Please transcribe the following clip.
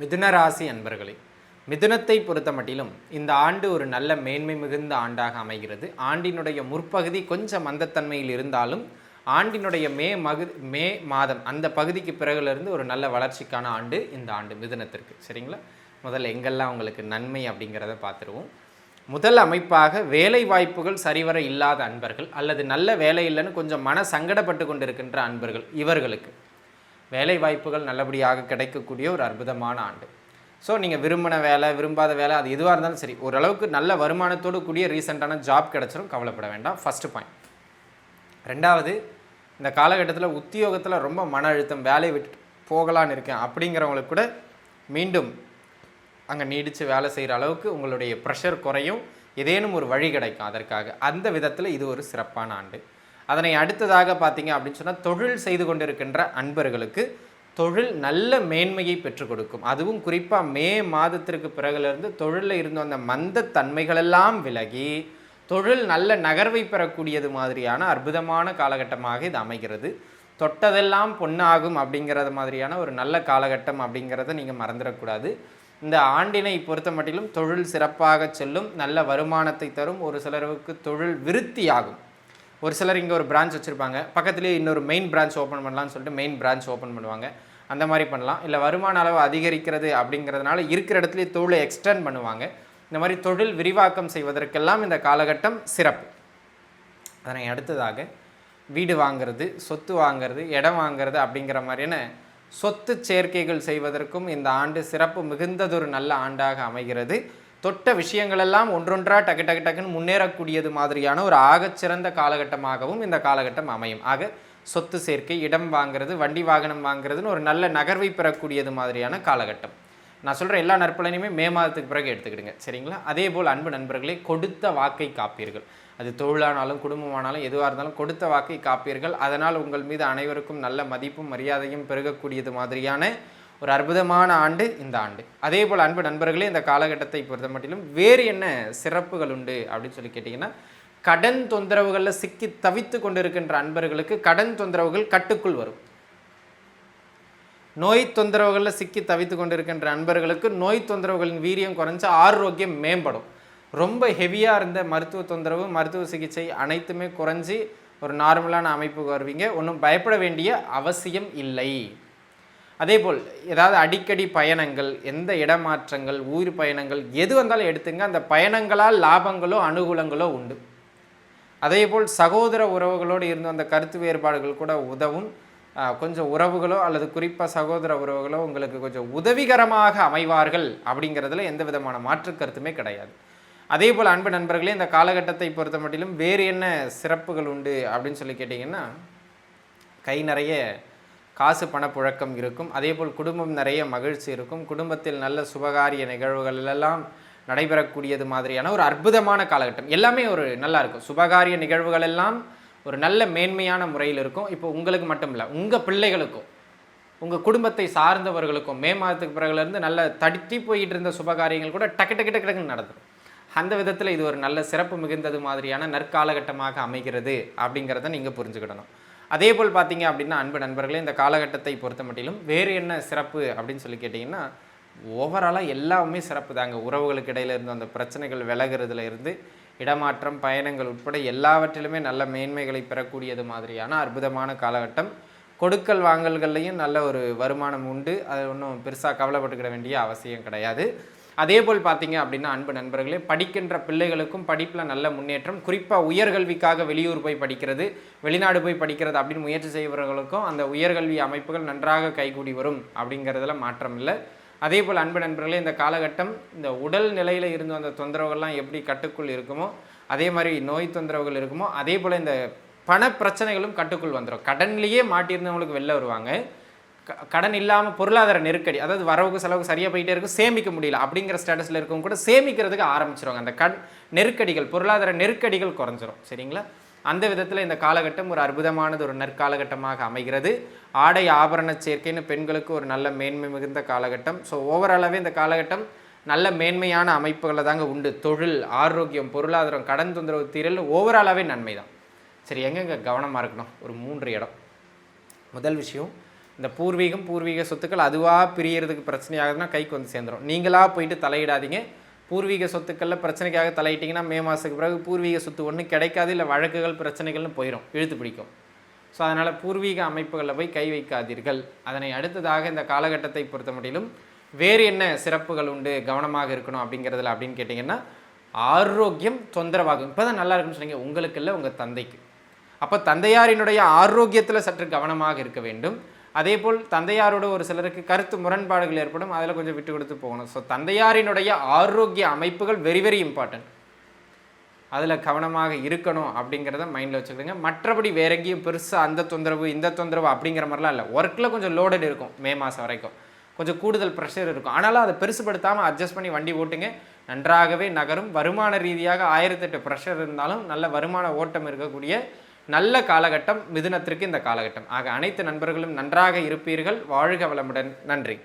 மிதுன ராசி அன்பர்களே மிதுனத்தை பொறுத்த மட்டிலும் இந்த ஆண்டு ஒரு நல்ல மேன்மை மிகுந்த ஆண்டாக அமைகிறது. ஆண்டினுடைய முற்பகுதி கொஞ்சம் மந்தத்தன்மையில் இருந்தாலும் ஆண்டினுடைய மே மகு மே மாதம் அந்த பகுதிக்கு பிறகுலேருந்து ஒரு நல்ல வளர்ச்சிக்கான ஆண்டு இந்த ஆண்டு மிதுனத்திற்கு. சரிங்களா? முதல்ல எங்கெல்லாம் உங்களுக்கு நன்மை அப்படிங்கிறத பார்த்துருவோம். முதல் அமைப்பாக வேலை வாய்ப்புகள் சரிவர இல்லாத அன்பர்கள் அல்லது நல்ல வேலை இல்லைன்னு கொஞ்சம் மன சங்கடப்பட்டு கொண்டிருக்கின்ற அன்பர்கள் இவர்களுக்கு. வேலை வாய்ப்புகள் நல்லபடியாக கிடைக்கக்கூடிய ஒரு அற்புதமான ஆண்டு. ஸோ நீங்கள் விரும்பின வேலை விரும்பாத வேலை அது எதுவாக இருந்தாலும் சரி ஓரளவுக்கு நல்ல வருமானத்தோடு கூடிய ரீசெண்டான ஜாப் கிடச்சிரும் கவலைப்பட வேண்டாம். ஃபஸ்ட்டு பாயிண்ட் ரெண்டாவது இந்த காலகட்டத்தில் உத்தியோகத்தில் ரொம்ப மன அழுத்தம் வேலையை விட்டு போகலான்னு இருக்கேன் அப்படிங்கிறவங்களுக்கு கூட மீண்டும் அங்கே நீடித்து வேலை செய்கிற அளவுக்கு உங்களுடைய ப்ரெஷர் குறையும். ஏதேனும் ஒரு வழி கிடைக்கும் அதற்காக. அந்த விதத்தில் இது ஒரு சிறப்பான ஆண்டு. அதனை அடுத்ததாக பார்த்தீங்க அப்படின்னு சொன்னால் தொழில் செய்து கொண்டிருக்கின்ற அன்பர்களுக்கு தொழில் நல்ல மேன்மையை பெற்றுக் கொடுக்கும். அதுவும் குறிப்பாக மே மாதத்திற்கு பிறகுலேருந்து தொழிலில் இருந்து அந்த மந்த தன்மைகளெல்லாம் விலகி தொழில் நல்ல நகர்வை பெறக்கூடியது மாதிரியான அற்புதமான காலகட்டமாக இது அமைகிறது. தொட்டதெல்லாம் பொன்னாகும் அப்படிங்கிறது மாதிரியான ஒரு நல்ல காலகட்டம் அப்படிங்கிறத நீங்கள் மறந்துடக்கூடாது. இந்த ஆண்டினை பொறுத்த மட்டிலும் தொழில் சிறப்பாக செல்லும் நல்ல வருமானத்தை தரும் ஒரு சிலருக்கு தொழில் விருத்தியாகும். ஒரு சிலர் இங்கே ஒரு பிரான்ச் வச்சுருப்பாங்க. பக்கத்துலேயே இன்னொரு மெயின் பிரான்ச் ஓப்பன் பண்ணலான்னு சொல்லிட்டு மெயின் பிரான்ச் ஓப்பன் பண்ணுவாங்க. அந்த மாதிரி பண்ணலாம். இல்லை வருமான அளவு அதிகரிக்கிறது அப்படிங்கிறதுனால இருக்கிற இடத்துலையே தொழிலை எக்ஸ்டெண்ட் பண்ணுவாங்க. இந்த மாதிரி தொழில் விரிவாக்கம் செய்வதற்கெல்லாம் இந்த காலகட்டம் சிறப்பு. அதனை அடுத்ததாக வீடு வாங்கிறது சொத்து வாங்குறது இடம் வாங்குறது அப்படிங்கிற மாதிரியான சொத்து சேர்க்கைகள் செய்வதற்கும் இந்த ஆண்டு சிறப்பு மிகுந்ததொரு நல்ல ஆண்டாக அமைகிறது. தொட்ட விஷயங்களெல்லாம் ஒன்றொன்றா டக்கு டக்கு டக்குன்னு முன்னேறக்கூடியது மாதிரியான ஒரு ஆகச்சிறந்த காலகட்டமாகவும் இந்த காலகட்டம் அமையும். ஆக சொத்து சேர்க்கை இடம் வாங்குறது வண்டி வாகனம் வாங்குறதுன்னு ஒரு நல்ல நகர்வை பெறக்கூடியது மாதிரியான காலகட்டம். நான் சொல்கிற எல்லா நற்பலனையுமே மே மாதத்துக்கு பிறகு எடுத்துக்கிடுங்க. சரிங்களா? அதே போல் அன்பு நண்பர்களே கொடுத்த வாக்கை காப்பீர்கள். அது தொழிலானாலும் குடும்பமானாலும் எதுவாக இருந்தாலும் கொடுத்த வாக்கை காப்பீர்கள். அதனால் உங்கள் மீது அனைவருக்கும் நல்ல மதிப்பும் மரியாதையும் பெருகக்கூடியது மாதிரியான ஒரு அற்புதமான ஆண்டு இந்த ஆண்டு. அதே போல் அன்பு நண்பர்களே இந்த காலகட்டத்தை பொறுத்த மட்டிலும் வேறு என்ன சிறப்புகள் உண்டு அப்படின்னு சொல்லி கேட்டிங்கன்னா கடன் தொந்தரவுகளில் சிக்கி தவித்து கொண்டிருக்கின்ற அன்பர்களுக்கு கடன் தொந்தரவுகள் கட்டுக்குள் வரும். நோய் தொந்தரவுகளில் சிக்கி தவித்து கொண்டிருக்கின்ற அன்பர்களுக்கு நோய் தொந்தரவுகளின் வீரியம் குறைஞ்சு ஆரோக்கியம் மேம்படும். ரொம்ப ஹெவியாக இருந்த மருத்துவ தொந்தரவு மருத்துவ சிகிச்சை அனைத்துமே குறைஞ்சி ஒரு நார்மலான அமைப்புக்கு வருவீங்க. ஒன்றும் பயப்பட வேண்டிய அவசியம் இல்லை. அதே போல் ஏதாவது அடிக்கடி பயணங்கள் எந்த இடமாற்றங்கள் ஊர் பயணங்கள் எது வந்தாலும் எடுத்துங்க அந்த பயணங்களால் லாபங்களோ அனுகூலங்களோ உண்டு. அதேபோல் சகோதர உறவுகளோடு இருந்து அந்த கருத்து வேறுபாடுகள் கூட உதவும். கொஞ்சம் உறவுகளோ அல்லது குறிப்பாக சகோதர உறவுகளோ உங்களுக்கு கொஞ்சம் உதவிகரமாக அமைவார்கள் அப்படிங்கிறதுல எந்த விதமான மாற்று கருத்துமே கிடையாது. அதே போல் அன்பு நண்பர்களே இந்த காலகட்டத்தை பொறுத்த மட்டிலும் வேறு என்ன சிறப்புகள் உண்டு அப்படின்னு சொல்லி கேட்டிங்கன்னா கை நிறைய காசு பணப்புழக்கம் இருக்கும். அதேபோல் குடும்பம் நிறைய மகிழ்ச்சி இருக்கும். குடும்பத்தில் நல்ல சுபகாரிய நிகழ்வுகள் எல்லாம் நடைபெறக்கூடியது மாதிரியான ஒரு அற்புதமான காலகட்டம். எல்லாமே ஒரு நல்லா இருக்கும். சுபகாரிய நிகழ்வுகள் எல்லாம் ஒரு நல்ல மேன்மையான முறையில் இருக்கும். இப்போ உங்களுக்கு மட்டும் இல்லை உங்கள் பிள்ளைகளுக்கும் உங்கள் குடும்பத்தை சார்ந்தவர்களுக்கும் மே மாதத்துக்கு பிறகுலேருந்து நல்ல தடுத்தி போயிட்டு இருந்த சுபகாரியங்கள் கூட டக்கு டக்கு டக்கு டக்குன்னு நடந்துடும் அந்த விதத்தில் இது ஒரு நல்ல சிறப்பு மிகுந்தது மாதிரியான நற்காலகட்டமாக அமைகிறது அப்படிங்கிறத நீங்கள் புரிஞ்சுக்கிடணும். அதே போல் பார்த்தீங்க அப்படின்னா அன்பு நண்பர்களே இந்த காலகட்டத்தை பொறுத்த மட்டிலும் வேறு என்ன சிறப்பு அப்படின்னு சொல்லி கேட்டிங்கன்னா ஓவராலாக எல்லாமே சிறப்பு தாங்க உறவுகளுக்கு இடையில இருந்து அந்த பிரச்சனைகள் விலகிறதுல இருந்து இடமாற்றம் பயணங்கள் உட்பட எல்லாவற்றிலுமே நல்ல மேன்மைகளை பெறக்கூடியது மாதிரியான அற்புதமான காலகட்டம். கொடுக்கல் வாங்கல்கள்லையும் நல்ல ஒரு வருமானம் உண்டு. அது ஒன்றும் பெருசாக கவலைப்பட்டுக்கிட வேண்டிய அவசியம் கிடையாது. அதே போல் பார்த்தீங்க அப்படின்னா அன்பு நண்பர்களே படிக்கின்ற பிள்ளைகளுக்கும் படிப்பில் நல்ல முன்னேற்றம். குறிப்பாக உயர்கல்விக்காக வெளியூர் போய் படிக்கிறது வெளிநாடு போய் படிக்கிறது அப்படின்னு முயற்சி செய்பவர்களுக்கும் அந்த உயர்கல்வி அமைப்புகள் நன்றாக கைகூடி வரும் அப்படிங்கிறதுல மாற்றம் இல்லை. அதே போல் அன்பு நண்பர்களே இந்த காலகட்டம் இந்த உடல் நிலையில் இருந்து வந்த தொந்தரவுகள்லாம் எப்படி கட்டுக்குள் இருக்குமோ அதே மாதிரி நோய் தொந்தரவுகள் இருக்குமோ அதே போல் இந்த பண பிரச்சனைகளும் கட்டுக்குள் வந்துடும் கடன்லேயே மாட்டியிருந்தவங்களுக்கு வெளில வருவாங்க. கடன் இல்லாமல் பொருளாதார நெருக்கடி அதாவது வரவுக்கு செலவுக்கு சரியாக போயிட்டே இருக்கும் சேமிக்க முடியல அப்படிங்கிற ஸ்டேட்டஸில் இருக்கவங்க கூட சேமிக்கிறதுக்கு ஆரம்பிச்சிருவாங்க. அந்த கண் நெருக்கடிகள் பொருளாதார நெருக்கடிகள் குறைஞ்சிரும். சரிங்களா? அந்த விதத்தில் இந்த காலகட்டம் ஒரு அற்புதமானது ஒரு நற்காலகட்டமாக அமைகிறது. ஆடை ஆபரண சேர்க்கைன்னு பெண்களுக்கு ஒரு நல்ல மேன்மை மிகுந்த காலகட்டம். ஸோ ஓவராலாகவே இந்த காலகட்டம் நல்ல மேன்மையான அமைப்புகளை தாங்க உண்டு. தொழில் ஆரோக்கியம் பொருளாதாரம் கடன் தொந்தரவு தீரல் ஓவராலாகவே நன்மை தான் சரி எங்கெங்கே கவனமாக இருக்கணும்? ஒரு மூன்று இடம். முதல் விஷயம் இந்த பூர்வீகம் பூர்வீக சொத்துக்கள் அதுவாக பிரியறதுக்கு பிரச்சனையாகுதுன்னா கைக்கு வந்து சேர்ந்துடும் நீங்களாக போயிட்டு தலையிடாதீங்க. பூர்வீக சொத்துக்களில் பிரச்சனைக்காக தலையிட்டிங்கன்னா மே மாதத்துக்கு பிறகு பூர்வீக சொத்து ஒன்றும் கிடைக்காது இல்லை வழக்குகள் பிரச்சனைகள்னு போயிடும் இழுத்து பிடிக்கும். ஸோ அதனால் பூர்வீக அமைப்புகளில் போய் கை வைக்காதீர்கள். அதனை அடுத்ததாக இந்த காலகட்டத்தை பொறுத்த மட்டிலும் வேறு என்ன சிறப்புகள் உண்டு கவனமாக இருக்கணும் அப்படிங்கிறதுல அப்படின்னு கேட்டிங்கன்னா ஆரோக்கியம் தொந்தரவாகும். இப்போ தான் நல்லா இருக்குன்னு சொன்னீங்க. உங்களுக்கு இல்லை உங்கள் தந்தைக்கு. அப்போ தந்தையாரினுடைய ஆரோக்கியத்தில் சற்று கவனமாக இருக்க வேண்டும். அதே போல் தந்தையாரோட ஒரு சிலருக்கு கருத்து முரண்பாடுகள் ஏற்படும். அதில் கொஞ்சம் விட்டு கொடுத்து போகணும். ஸோ தந்தையாரினுடைய ஆரோக்கிய அமைப்புகள் வெரி வெரி இம்பார்ட்டன்ட் அதில் கவனமாக இருக்கணும் அப்படிங்கிறத மைண்டில் வச்சுக்கிடுங்க. மற்றபடி வேற எங்கேயும் பெருசாக அந்த தொந்தரவு இந்த தொந்தரவு அப்படிங்கிற மாதிரிலாம் இல்லை. ஒர்க்கில் கொஞ்சம் லோடட் இருக்கும் மே மாதம் வரைக்கும். கொஞ்சம் கூடுதல் ப்ரெஷர் இருக்கும். ஆனாலும் அதை பெருசுபடுத்தாமல் அட்ஜஸ்ட் பண்ணி வண்டி ஓட்டுங்க. நன்றாகவே நகரும். வருமான ரீதியாக ஆயிரத்தெட்டு ப்ரெஷர் இருந்தாலும் நல்ல வருமான ஓட்டம் இருக்கக்கூடிய நல்ல காலகட்டம் மிதுனத்திற்கு இந்த காலகட்டம். ஆக அனைத்து நண்பர்களும் நன்றாக இருப்பீர்கள். வாழ்க வளமுடன். நன்றி.